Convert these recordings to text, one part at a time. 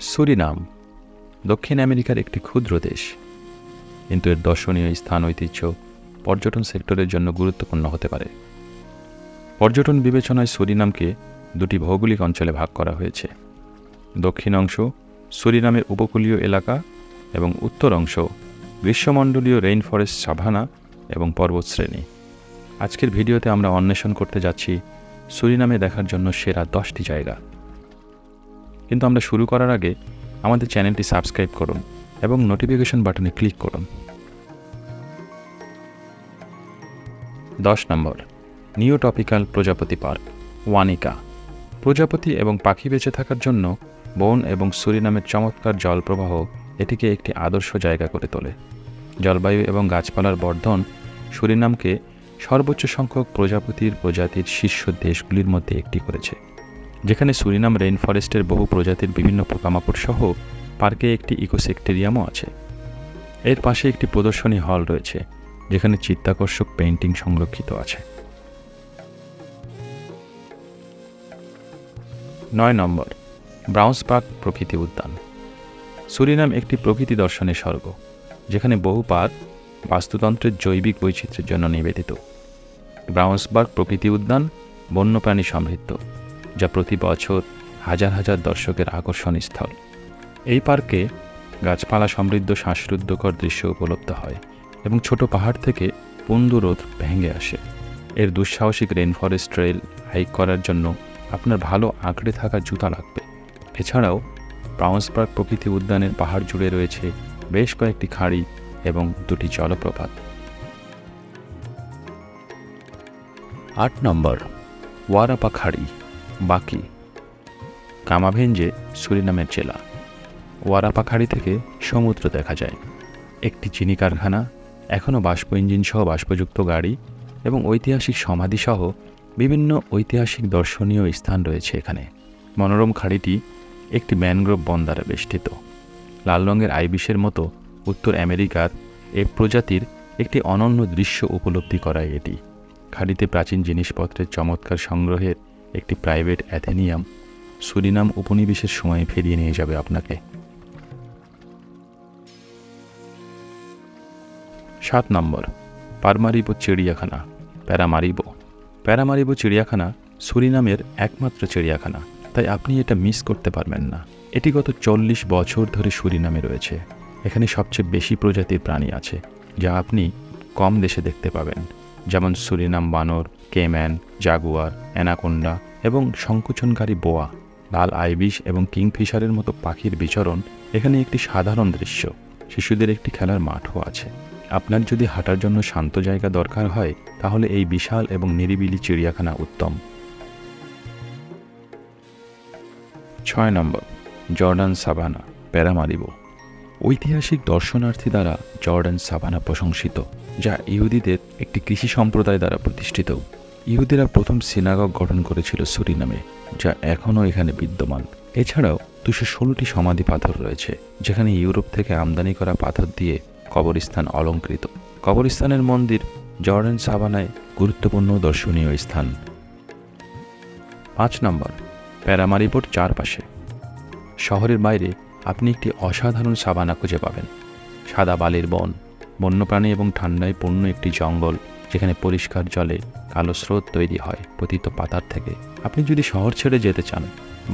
Surinam দক্ষিণ আমেরিকার একটি ক্ষুদ্র দেশ। কিন্তু এর দর্শনীয় স্থান ঐতিহ্য পর্যটন সেক্টরের জন্য গুরুত্বপূর্ণ হতে পারে। পর্যটন বিবেচনায় সুরিনামকে দুটি ভৌগোলিক অঞ্চলে ভাগ করা হয়েছে। দক্ষিণ অংশ সুরিনামের উপকূলীয় এলাকা এবং উত্তর অংশ গ্রীষ্মমণ্ডলীয় রেইন ফরেস্ট সাভানা এবং পর্বতশ্রেণী। আজকের ভিডিওতে আমরা অন্বেষণ করতে যাচ্ছি সুরিনামে দেখার জন্য সেরা দশটি জায়গা। কিন্তু আমরা শুরু করার আগে আমাদের চ্যানেলটি সাবস্ক্রাইব করুন এবং নোটিফিকেশন বাটনে ক্লিক করুন। দশ নম্বর নিও টপিক্যাল প্রজাপতি পার্ক ওয়ানিকা প্রজাপতি এবং পাখি বেঁচে থাকার জন্য বন এবং সুরিনামের চমৎকার জলপ্রবাহ এটিকে একটি আদর্শ জায়গা করে তোলে। জলবায়ু এবং গাছপালার বর্ধন সুরিনামকে সর্বোচ্চ সংখ্যক প্রজাপতির প্রজাতির শীর্ষ দেশগুলির মধ্যে একটি করেছে। যেখানে সুরিনাম রেইন ফরেস্টের বহু প্রজাতির বিভিন্ন পোকামাকড় সহ পার্কে একটি ইকোসেক্টেরিয়ামও আছে। এর পাশে একটি প্রদর্শনী হল রয়েছে, যেখানে চিত্তাকর্ষক পেন্টিং সংরক্ষিত আছে। নয় নম্বর, ব্রাউন্স পার্ক প্রকৃতি উদ্যান। সুরিনাম একটি প্রকৃতি দর্শনের স্বর্গ, যেখানে বহু পার্ক বাস্তুতন্ত্রের জৈবিক বৈচিত্র্যের জন্য নিবেদিত। ব্রাউন্সবার্গ প্রকৃতি উদ্যান, বন্যপ্রাণী সমৃদ্ধ। যা প্রতি বছর হাজার হাজার দর্শকের আকর্ষণ স্থল এই পার্কে গাছপালা সমৃদ্ধ শ্বাসরুদ্ধকর দৃশ্য উপলব্ধ হয় এবং ছোট পাহাড় থেকে পুন্দুরোধ ভেঙে আসে। এর দুঃসাহসিক রেন ফরেস্ট ট্রেল হাইক করার জন্য আপনার ভালো আঁকড়ে থাকা জুতা লাগবে। এছাড়াও ব্রাউন্সবার্গ প্রকৃতি উদ্যানের পাহাড় জুড়ে রয়েছে বেশ কয়েকটি খাঁড়ি এবং দুটি জলপ্রপাত। আট নম্বর ওয়ারাপা খাড়ি বাকি কামাভেঞ্জে সুরিনামের জেলা ওয়ারাপাখাড়ি থেকে সমুদ্র দেখা যায়। একটি চিনি কারখানা, এখনও বাষ্প ইঞ্জিন সহ বাষ্পযুক্ত গাড়ি এবং ঐতিহাসিক সমাধিসহ বিভিন্ন ঐতিহাসিক দর্শনীয় স্থান রয়েছে এখানে। মনোরম খাড়িটি একটি ম্যানগ্রোভ বন দ্বারা বেষ্টিত। লাল রঙের আইবিশের মতো উত্তর আমেরিকার এ প্রজাতির একটি অনন্য দৃশ্য উপলব্ধি করায় এটি। খাড়িতে প্রাচীন জিনিসপত্রের চমৎকার সংগ্রহের একটি প্রাইভেট অ্যাথেনিয়াম সুরিনাম উপনিবেশের সময়ে ফিরিয়ে নিয়ে যাবে আপনাকে। সাত নম্বর, পারমারিবো চিড়িয়াখানা, প্যারামারিবো। প্যারামারিবো চিড়িয়াখানা সুরিনামের একমাত্র চিড়িয়াখানা, তাই আপনি এটা মিস করতে পারবেন না। এটি গত চল্লিশ বছর ধরে সুরিনামে রয়েছে। এখানে সবচেয়ে বেশি প্রজাতির প্রাণী আছে, যা আপনি কম দেশে দেখতে পাবেন। যেমন সুরিনাম বানর, কেম্যান, জাগুয়ার, অ্যানাকোন্ডা এবং সংকুচনকারী বোয়া, লাল আইবিশ এবং কিংফিশারের মতো পাখির বিচরণ এখানে একটি সাধারণ দৃশ্য। শিশুদের একটি খেলার মাঠও আছে। আপনার যদি হাঁটার জন্য শান্ত জায়গা দরকার হয়, তাহলে এই বিশাল এবং নিরিবিলি চিড়িয়াখানা উত্তম। ছয় নম্বর, জর্ডান সাবানা প্যারামারিবো। ঐতিহাসিক দর্শনার্থী দ্বারা জর্ডান সাভানা প্রশংসিত, যা ইহুদিদের একটি কৃষি সম্প্রদায় দ্বারা প্রতিষ্ঠিত। ইহুদিরা প্রথম সিনাগগ গঠন করেছিল সুরিনামে, যা এখনও এখানে বিদ্যমান। এছাড়াও দুশো ষোলোটি সমাধি পাথর রয়েছে, যেখানে ইউরোপ থেকে আমদানি করা পাথর দিয়ে কবরস্থান অলঙ্কৃত। কবরস্থানের মন্দির জর্ডান সাভানায় গুরুত্বপূর্ণ দর্শনীয় স্থান। পাঁচ নম্বর প্যারামারিবোর চারপাশে। শহরের বাইরে আপনি একটি অসাধারণ সাবানা খুঁজে পাবেন। সাদা বালির বন, বন্যপ্রাণী এবং ঠান্ডায় পূর্ণ একটি জঙ্গল, যেখানে পরিষ্কার জলে কালো স্রোত তৈরি হয় পতিত পাতার থেকে। আপনি যদি শহর ছেড়ে যেতে চান,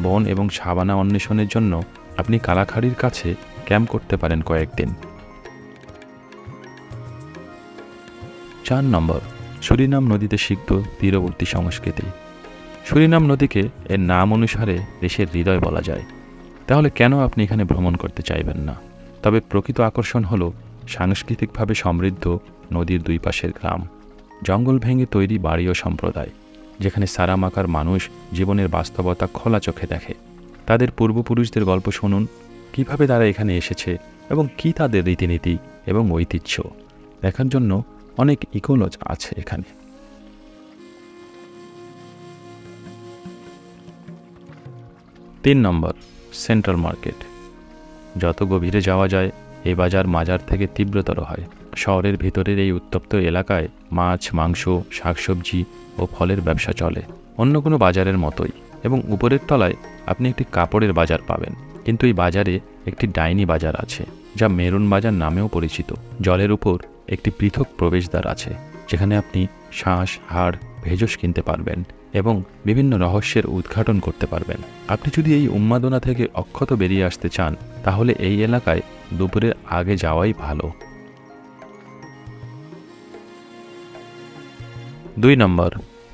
বন এবং সাবানা অন্বেষণের জন্য আপনি কালাখাড়ির কাছে ক্যাম্প করতে পারেন কয়েকদিন। চার নম্বর, সুরিনাম নদীতে সিক্ত তীরবর্তী সংস্কৃতি। সুরিনাম নদীকে এর নাম অনুসারে দেশের হৃদয় বলা যায়। তাহলে কেন আপনি এখানে ভ্রমণ করতে চাইবেন না? তবে প্রকৃত আকর্ষণ হল সাংস্কৃতিকভাবে সমৃদ্ধ নদীর দুই পাশের গ্রাম। জঙ্গল ভেঙে তৈরি বাড়ি ও সম্প্রদায়, যেখানে সারামাকার মানুষ জীবনের বাস্তবতা খোলা চোখে দেখে। তাদের পূর্বপুরুষদের গল্প শুনুন, কীভাবে তারা এখানে এসেছে এবং কি তাদের রীতিনীতি এবং ঐতিহ্য দেখার জন্য অনেক ইকোলজ আছে এখানে। তিন নম্বর সেন্ট্রাল মার্কেট। যত গভীরে যাওয়া যায় এই বাজার মাজার থেকে তীব্রতর হয়। শহরের ভিতরের এই উত্তপ্ত এলাকায় মাছ, মাংস, শাকসবজি ও ফলের ব্যবসা চলে। অন্য কোনো বাজারের মতোই। এবং উপরের তলায় আপনি একটি কাপড়ের বাজার পাবেন। কিন্তু এই বাজারে একটি ডাইনি বাজার আছে, যা মেরুন বাজার নামেও পরিচিত। জলের উপর একটি পৃথক প্রবেশদ্বার আছে, যেখানে আপনি শ্বাস হাড়, ভেষজ কিনতে পারবেন। এবং বিভিন্ন রহস্যের উদ্ঘাটন করতে পারবেন। আপনি যদি এই উন্মাদনা থেকে অক্ষত বেরিয়ে আসতে চান, তাহলে এই এলাকায় দুপুরের আগে যাওয়াই ভালো। দুই নম্বর,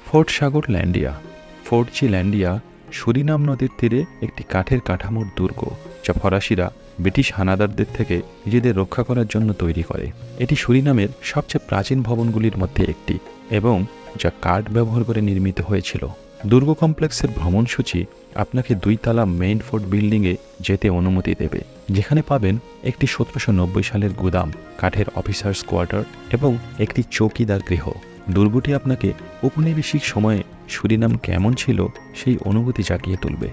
ফোর্ট সাগর ল্যান্ডিয়া। ফোর্ট জি ল্যান্ডিয়া, সুরিনাম নদীর তীরে একটি কাঠের কাঠামোর দুর্গ, যা ফরাসিরা ব্রিটিশ হানাদারদের থেকে নিজেদের রক্ষা করার জন্য তৈরি করে। এটি সুরিনামের সবচেয়ে প্রাচীন ভবনগুলির মধ্যে একটি এবং যা কাঠ ব্যবহার করে নির্মিত হয়েছিল। দুর্গ কমপ্লেক্সের ভ্রমণসূচি আপনাকে দুই দুইতলা মেইন ফোর্ট বিল্ডিংয়ে যেতে অনুমতি দেবে, যেখানে পাবেন একটি সতেরোশো নব্বই সালের গুদাম, কাঠের অফিসার্স কোয়ার্টার এবং একটি চৌকিদার গৃহ। দুর্গটি আপনাকে ঔপনিবেশিক সময়ে সুরিনাম কেমন ছিল সেই অনুভূতি জাগিয়ে তুলবে।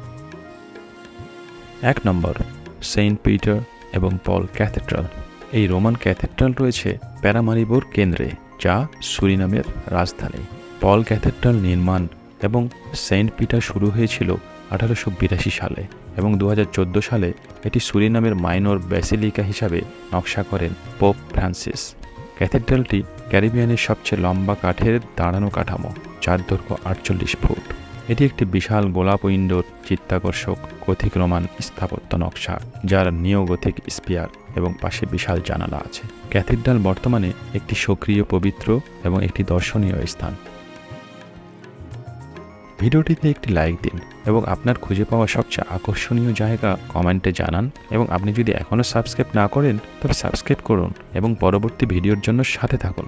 এক নম্বর, সেন্ট পিটার এবং পল ক্যাথেড্রাল। এই রোমান ক্যাথেড্রাল রয়েছে প্যারামারিবোর কেন্দ্রে। যা সুরিনামের রাজধানী। পল ক্যাথেড্রাল নির্মাণ এবং সেন্ট পিটার শুরু হয়েছিল আঠারোশো বিরাশি সালে এবং দু হাজার চোদ্দ সালে এটি সুরিনামের মাইনর ব্যাসিলিকা হিসাবে নকশা করেন পোপ ফ্রান্সিস। ক্যাথেড্রালটি ক্যারিবিয়ানের সবচেয়ে লম্বা কাঠের দাঁড়ানো কাঠামো, চার দৈর্ঘ্য আটচল্লিশ ফুট। এটি একটি বিশাল গোলাপ উইন্ডোর চিত্তাকর্ষক গথিক রোমান স্থাপত্য নকশা, যার নিওগথিক স্পিয়ার এবং পাশে বিশাল জানালা আছে। ক্যাথেড্রাল বর্তমানে একটি সক্রিয়, পবিত্র এবং একটি দর্শনীয় স্থান। ভিডিওটিতে একটি লাইক দিন এবং আপনার খুঁজে পাওয়া সবচেয়ে আকর্ষণীয় জায়গা কমেন্টে জানান এবং আপনি যদি এখনও সাবস্ক্রাইব না করেন, তবে সাবস্ক্রাইব করুন এবং পরবর্তী ভিডিওর জন্য সাথে থাকুন।